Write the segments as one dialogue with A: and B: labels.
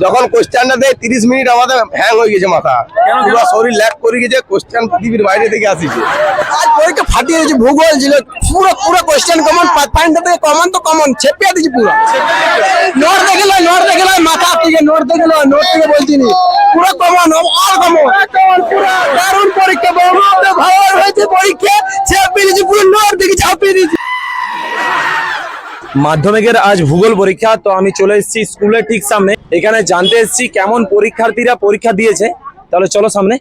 A: যখন কোশ্চেনটা দেয় তিরিশ মিনিট আমাদের হ্যাং হয়ে গেছে মাথা? পুরো শরীর ল্যাক করে গেছে কোশ্চেন পৃথিবীর বাইরে থেকে আসিছে।
B: আজ পরীক্ষা ফাটিয়ে দিয়েছে ভূগোল ছিল পুরো পুরো কোশ্চেন কমন পাঁচটা থেকে কমন তো কমন ছেপিয়ে দিয়েছি পুরো। নোট দেখে লয় নোট দেখে লয় মাথা থেকে নোট দেখে লয় নোট থেকে বলছি নি পুরো কমন অল কমন পুরো দারুণ পরীক্ষা বহুত ভালো হয়েছে পরীক্ষা ছেপিয়ে দিয়েছি পুরো নোট দেখে ছাপিয়ে দিয়েছি।
C: মাধ্যমিকের আজ ভূগোল পরীক্ষা তো আমি চলে এসেছি স্কুলের ঠিক সামনে। এখানে জানতে এসেছি কেমন পরীক্ষার্থীরা পরীক্ষা দিয়েছে। তাহলে চলো সামনে।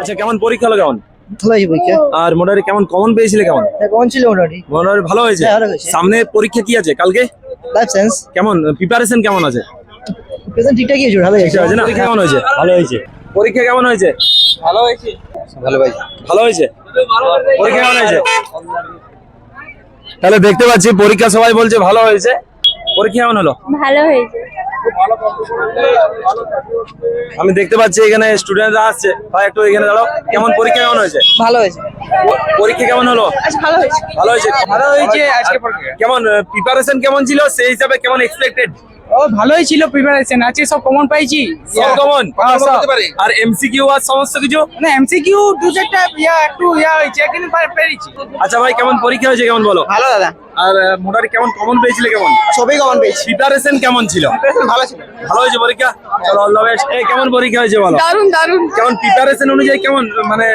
C: আচ্ছা কেমন পরীক্ষা হলো কেমন?
B: ভালো হয়েছে
C: আর মোটামুটি কেমন কমন পেয়েছিলে কেমন?
B: কমন ছিল মোটামুটি।
C: মোটামুটি ভালো হয়েছে?
B: হ্যাঁ,
C: সামনে পরীক্ষা কি আছে কালকে?
B: লাইফ সায়েন্স
C: কেমন প্রিপারেশন কেমন আছে?
B: ঠিকঠাকই হয়েছে। ভালো
C: না? পরীক্ষা কেমন হয়েছে? ভালো হয়েছে। পরীক্ষা কেমন হয়েছে।
A: ভালো হয়েছে?
C: ভালো হয়েছে। পরীক্ষা কেমন হয়েছে? তাহলে দেখতে পাচ্ছি পরীক্ষা সবাই বলছে ভালো হয়েছে। পরীক্ষা কেমন হলো?
D: ভালো হয়েছে।
C: আমি দেখতে পাচ্ছি এখানে স্টুডেন্টরা আসছে। ভাই একটু এখানে দাঁড়ো কেমন পরীক্ষা কেমন হয়েছে?
B: ভালো হয়েছে।
C: পরীক্ষা কেমন হলো?
B: ভালো হয়েছে।
C: ভালো হয়েছে?
B: ভালো হয়েছে আজকে পরীক্ষা।
C: কেমন প্রিপারেশন কেমন ছিল? সেই হিসাবে কেমন এক্সপেক্টেড
E: ও ভালোই ছিল প্রিপারেশন আজকে সব কমন পাইছি।
C: সব কমন আর এমসিকিউ আর সমস্ত কিছু?
E: মানে এমসিকিউ দু চারটা ইয়া একটু ইয়া হয়েছে কিন্তু পেরেছি।
C: আচ্ছা ভাই কেমন পরীক্ষা হয়েছে কেমন বলো?
B: ভালো দাদা।
C: আর মোটামুটি কেমন কমন পেয়েছিলে কেমন?
B: সবই কমন পেয়েছি।
C: প্রিপারেশন কেমন ছিল?
B: ভালো ছিল।
C: ভালো হয়েছে পরীক্ষা? চলো অল দ্য বেস্ট এই কেমন পরীক্ষা হয়েছে বলো?
D: দারুণ দারুণ
C: কেমন প্রিপারেশন অনুযায়ী কেমন মানে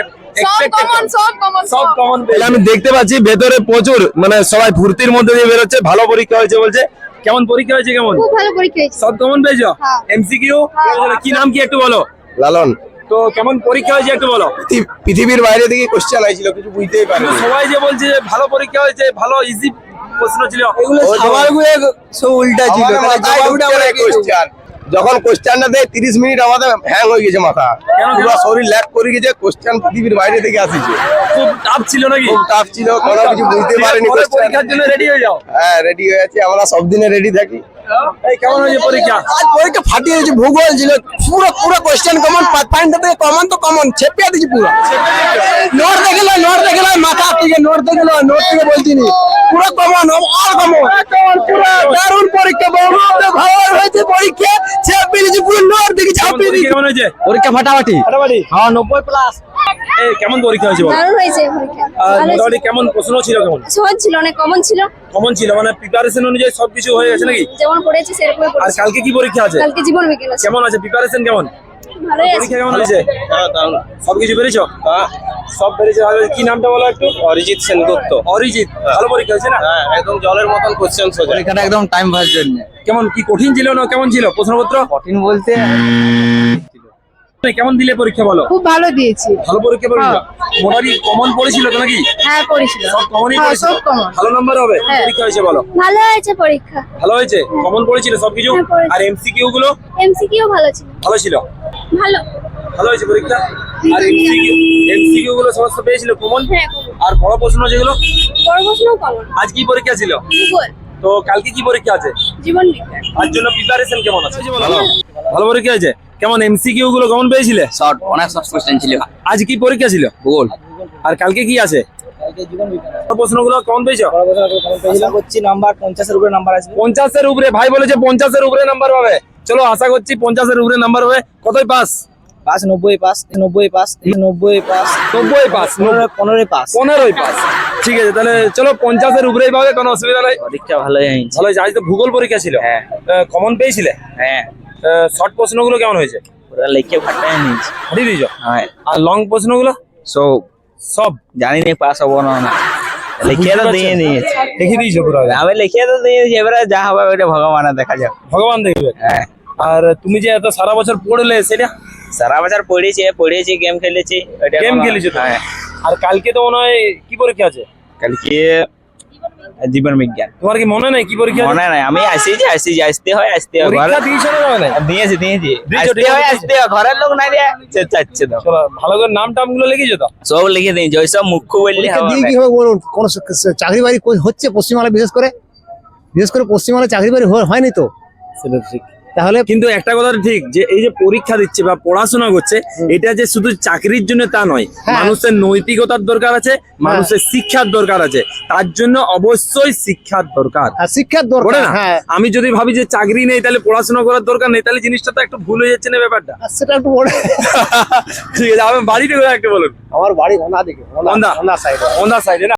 D: সব
C: expected
D: কমন
C: কেমন?
D: সব কমন
C: সব কমন আমি দেখতে পাচ্ছি ভেতরে প্রচুর মানে সবাই ফুর্তির মধ্যে দিয়ে বেরোচ্ছে ভালো পরীক্ষা হয়েছে বলছে। কেমন পরীক্ষা হয়েছে কেমন?
D: খুব ভালো পরীক্ষা হয়েছে।
C: সব কমন পেয়েছ?
D: হ্যাঁ।
C: এমসিকিউ কি নাম কি একটু বলো?
A: লালন।
C: তো কেমন পরীক্ষা হয়েছে একটু বলো।
A: পৃথিবীর বাইরে থেকে কোশ্চেন আইছিল কিছু বুঝতেই পারিনি।
C: সবাই যে বলছে যে ভালো পরীক্ষা হয়েছে ভালো ইজি প্রশ্ন ছিল।
B: এগুলো
A: সবার
B: গুয়ে সব উল্টা ছিল।
A: যখন কোশ্চেনটা দেয় তিরিশ মিনিট আমাদের হ্যাং হয়ে গেছে মাথা? পুরো শরীর ল্যাক করে গেছে কোশ্চেন পৃথিবীর বাইরে থেকে আসিছে।
C: খুব টাফ ছিল নাকি?
A: খুব টাফ ছিল কোনো কিছু বুঝতে পারিনি
C: পরীক্ষার জন্য রেডি হয়ে যাও।
A: হ্যাঁ রেডি হয়ে আছি আমরা সব দিনে রেডি থাকি।
C: কেমন হয়েছে পরীক্ষা?
B: আজ পরীক্ষা ফাটিয়ে দিয়েছে ভূগোল ছিল পুরো পুরো কোশ্চেন কমন পাঁচটা থেকে কমন তো কমন ছেপিয়ে দিয়েছি পুরো। নোট দেখে নোট দেখে মাথা থেকে নোট দেখে নোট থেকে বলছি নি পুরো কমন অল কমন পুরো দারুণ পরীক্ষা বহুত ভালো হয়েছে পরীক্ষা দিয়েছি পুরো নোট দেখে দিয়েছি। পরীক্ষা ফাটাফাটি। হ্যাঁ নব্বই প্লাস
C: এই কেমন পরীক্ষা হয়েছে বলো?
D: হয়েছে পরীক্ষা।
C: আর মোটামুটি কেমন প্রশ্ন ছিল কেমন?
D: সহজ ছিল অনেক কমন ছিল।
C: কমন ছিল মানে প্রিপারেশন অনুযায়ী সবকিছু হয়ে গেছে নাকি?
D: যেমন পড়েছি সেরকমই
C: আর কালকে কি পরীক্ষা আছে?
D: কালকে জীবন বিজ্ঞান আছে।
C: কেমন আছে? প্রিপারেশন কেমন? পরীক্ষা কেমন হয়েছে? সবকিছু পেরেছ? সব পেরেছে। ভালো কি নামটা বলো একটু?
A: অরিজিৎ সেনগুপ্ত।
C: অরিজিৎ। ভালো পরীক্ষা হয়েছে না?
A: হ্যাঁ একদম জলের মতন কোশ্চেন সোজা।
B: পরীক্ষাটা একদম টাইম পাস জন্য।
C: কেমন কি কঠিন ছিল না কেমন ছিল? প্রশ্নপত্র?
B: কঠিন বলতে
C: কেমন দিলে পরীক্ষা বলো?
D: খুব ভালো দিয়েছি।
C: ভালো পরীক্ষা পরীক্ষা মোটামুটি কমন পড়েছিল তো নাকি?
D: হ্যাঁ পড়েছিল।
C: সব কমনই
D: হ্যাঁ,
C: পড়েছিল?
D: সব।
C: ভালো নাম্বার হবে?
D: হ্যাঁ।
C: পরীক্ষা হয়েছে বলো।
D: ভালো হয়েছে পরীক্ষা।
C: ভালো হয়েছে? কমন পড়েছিল সবকিছু?
D: হ্যাঁ, পড়েছে।
C: আর এমসিকিউ গুলো?
D: এমসিকিউ ভালো ছিল।
C: ভালো ছিল?
D: ভালো।
C: ভালো হয়েছে পরীক্ষা? আর এমসিকিউ এমসিকিউ গুলো সমস্ত পেয়েছিল কমন
D: হ্যাঁ।
C: আর বড় প্রশ্ন যেগুলো?
D: বড় প্রশ্নও কমন
C: আজ কি পরীক্ষা ছিল?
D: ভূগোল
C: তো কালকে কি পরীক্ষা আছে?
D: জীবন বিজ্ঞান
C: তার জন্য প্রিপারেশন কেমন আছে? ভালো। ভালো পরীক্ষা হয়েছে? কেমন এমসিকিউ গুলো কেমন পেয়েছিলে?
B: শর্ট অনেক শর্ট কোশ্চেন ছিল।
C: আজ কি পরীক্ষা ছিল?
B: ভূগোল।
C: আর কালকে কি আছে? প্রশ্নগুলো কেমন পেয়েছ?
E: আশা করছি নাম্বার পঞ্চাশের উপরে নাম্বার আসবে।
C: পঞ্চাশের উপরে ভাই বলেছে পঞ্চাশের উপরে নাম্বার পাবে চলো আশা করছি পঞ্চাশের উপরে নাম্বার হবে। কতই পাস?
E: পাস নব্বই পাস নব্বই পাস নব্বই পাস
C: নব্বই পাস
E: পনেরোই পাস।
C: পনেরোই পাস। ঠিক আছে তাহলে চলো পঞ্চাশের উপরেই পাবে কোনো অসুবিধা নাই।
E: পরীক্ষা ভালোই হয়েছে
C: আজ তো ভূগোল পরীক্ষা ছিল।
E: হ্যাঁ।
C: কমন পেয়েছিলে?
E: হ্যাঁ।
C: শর্ট প্রশ্নগুলো কেমন হয়েছে?
E: ওরা লিখে ফাটাই নিয়েছে।
C: হারিয়ে দিয়েছ?
E: হ্যাঁ।
C: আর লং প্রশ্নগুলো?
E: সব
C: সব?
E: জানি না পাস হব না না। লিখে তো দিয়ে নিয়েছে
C: লিখে দিয়েছ পুরো
E: আমি লিখে তো দিয়ে দিয়েছি এবারে যা হবে ওইটা ভগবানের দেখা যাবে
C: ভগবান দেখবে।
E: হ্যাঁ।
C: আর তুমি যে এত সারা বছর পড়লে সেটা?
E: সারা বছর পড়েছি পড়েছি গেম খেলেছি
C: গেম খেলেছো
E: হ্যাঁ।
C: আর কালকে তো মনে হয় কি পরীক্ষা আছে?
E: কালকে জীবন বিজ্ঞান।
C: তোমার কি মনে নাই কি পরীক্ষা
E: মনে নাই আমি আসি যে আসি যে আসতে হয় আসতে হয়
C: পরীক্ষা দিয়েছ না যাবে না
E: দিয়েছি। দিয়েছি আসতে হয়। আসতে হয় ঘরের লোক নাই রে চাচ্ছে তো।
C: ভালো করে নাম টামগুলো লিখেছো তো?
E: সব লিখে দিয়েছি ওইসব মুখ্য বললে
F: দিয়ে কি হবে বলুন? কোন চাকরি বাড়ি কই হচ্ছে পশ্চিমবাংলা বিশেষ করে? বিশেষ করে পশ্চিমবাংলা চাকরি বাড়ি হয়- হয়নি তো?
C: সেটা ঠিক।
F: তাহলে
C: কিন্তু একটা কথা ঠিক যে এই যে পরীক্ষা দিচ্ছে বা পড়াশোনা করছে এটা যে শুধু চাকরির জন্য তা নয়
F: হ্যাঁ।
C: মানুষের নৈতিকতার দরকার আছে মানুষের শিক্ষার দরকার আছে তার জন্য অবশ্যই শিক্ষার দরকার।
F: আর শিক্ষার দরকার
C: না?
F: হ্যাঁ।
C: আমি যদি ভাবি যে চাকরি নেই তাহলে পড়াশোনা করার দরকার নেই তাহলে জিনিসটা তো একটু ভুল হয়ে যাচ্ছে না ব্যাপারটা?
F: সেটা একটু
C: ঠিক আছে আমার বাড়িতে একটু বলুন?
F: আমার বাড়ি ওনা দিকে ওনা সাইডে
C: ওনার সাইডে না?